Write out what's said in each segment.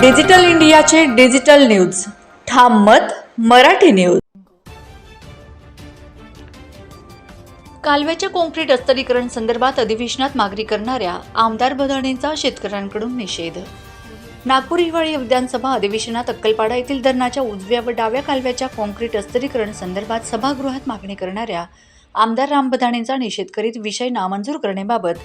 Digital इंडियाचे digital news. ठाम मत मराठी न्यूज. कालव्याच्या काँक्रीट अस्तरीकरण संदर्भात अधिवेशनात मागणी करणाऱ्या आमदार बदाणेंचा शेतकऱ्यांकडून निषेध. नागपूर हिवाळी विधानसभा अधिवेशनात अक्कलपाडा येथील धरणाच्या उजव्या व डाव्या कालव्याच्या काँक्रीट अस्तरीकरण संदर्भात सभागृहात मागणी करणाऱ्या आमदार राम बदाणेंचा निषेध करीत विषय नामंजूर करण्याबाबत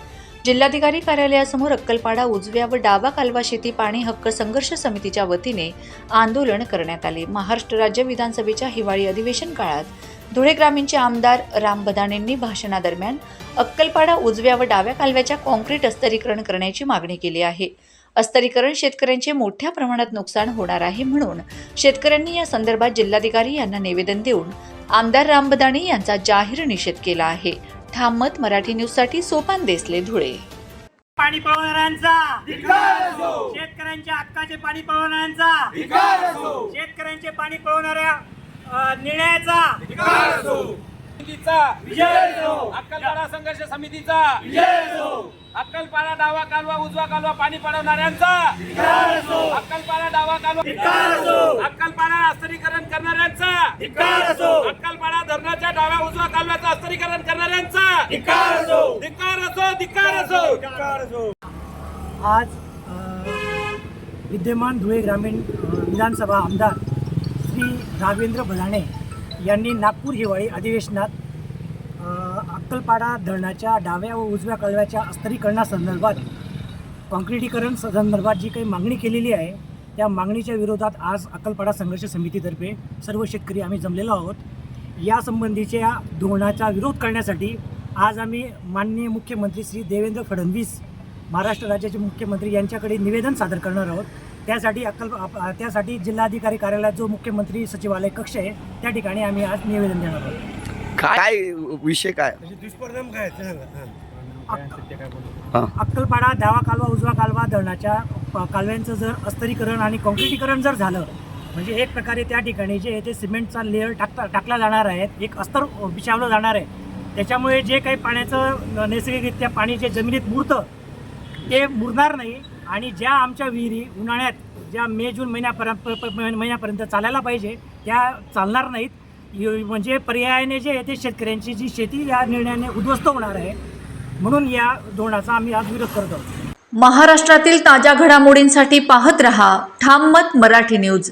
जिल्हाधिकारी कार्यालयासमोर अक्कलपाडा उजव्या व डावा कालवा शेती पाणी हक्क संघर्ष समितीच्या वतीने आंदोलन करण्यात आले. महाराष्ट्र राज्य विधानसभेच्या हिवाळी अधिवेशन काळात धुळे ग्रामीणचे आमदार राम बदाणेंनी भाषणादरम्यान अक्कलपाडा उजव्या व डाव्या कालव्याच्या कॉन्क्रीट अस्तरीकरण करण्याची मागणी केली आहे. अस्तरीकरण शेतकऱ्यांचे मोठ्या प्रमाणात नुकसान होणार आहे म्हणून शेतकऱ्यांनी या संदर्भात जिल्हाधिकारी यांना निवेदन देऊन आमदार राम बदाणे यांचा जाहीर निषेध केला आहे. ठाम मत मराठी न्यूजसाठी सोपान देसले धुळे. पाणी पळवणाऱ्यांचा शेतकऱ्यांच्या हक्काचे पाणी पळवणाऱ्यांचा शेतकऱ्यांचे पाणी पळवणाऱ्या अ, निर्णयाचा. समितीचा. अक्कलपाडा संघर्ष समितीचा. अक्कलपाडा डावा कालवा उजवा कालवा पाणी पडवणाऱ्यांचा. अक्कलपाडा डावा कालवा. अक्कलपाडा अस्तरीकरण करणाऱ्यांचा. धरणाच्या डाव्या उजवा कालव्याचं अस्तरीकरण करणाऱ्यांचा धिक्कार असो. धिक्कार असो आज विद्यमान धुळे ग्रामीण विधानसभा आमदार श्री राघवेंद्र बधाणे यांनी नागपूर हिवाळी अधिवेशनात अ, अक्कलपाडा धरणाच्या डाव्या व उजव्या कळव्याच्या अस्तरीकरणासंदर्भात कॉन्क्रिटीकरण संदर्भात जी काही मागणी केलेली आहे त्या मागणीच्या विरोधात आज अक्कलपाडा संघर्ष समितीतर्फे सर्व शेतकरी आम्ही जमलेलो आहोत. या संबंधीच्या धोरणाचा विरोध करण्यासाठी आज आम्ही माननीय मुख्यमंत्री श्री देवेंद्र फडणवीस महाराष्ट्र राज्याचे मुख्यमंत्री यांच्याकडे निवेदन सादर करणार आहोत. त्यासाठी अक्कल त्यासाठी जिल्हाधिकारी कार्यालयात जो मुख्यमंत्री सचिवालय कक्ष आहे त्या ठिकाणी आम्ही आज निवेदन देणार आहोत. काय विषय काय? हां. अक्कलपाडा डावा कालवा उजवा कालवा धरणाच्या कालव्यांचं जर अस्तरीकरण आणि कॉन्क्रिटीकरण जर झालं म्हणजे एक प्रकारे त्या ठिकाणी जे ते सिमेंटचा लेअर टाकता टाकला जाणार आहे एक अस्तर बिछावलं जाणार आहे. त्याच्यामुळे जे काही पाण्याचं नैसर्गिकरित्या पाणी जे जमिनीत मुरतं ते मुरणार नाही. आणि ज्या आमच्या विहिरी उन्हाळ्यात ज्या मे जून महिन्यापर्यंत महिन्यापर्यंत चालायला पाहिजे त्या चालणार नाहीत. म्हणजे पर्यायाने जे आहे ते शेतकऱ्यांची जी शेती या निर्णयाने उद्ध्वस्त होणार आहे. म्हणून या धोरणाचा आम्ही आज विरोध करतो. महाराष्ट्रातील ताज्या घडामोडींसाठी पाहत रहा ठाम मत मराठी न्यूज.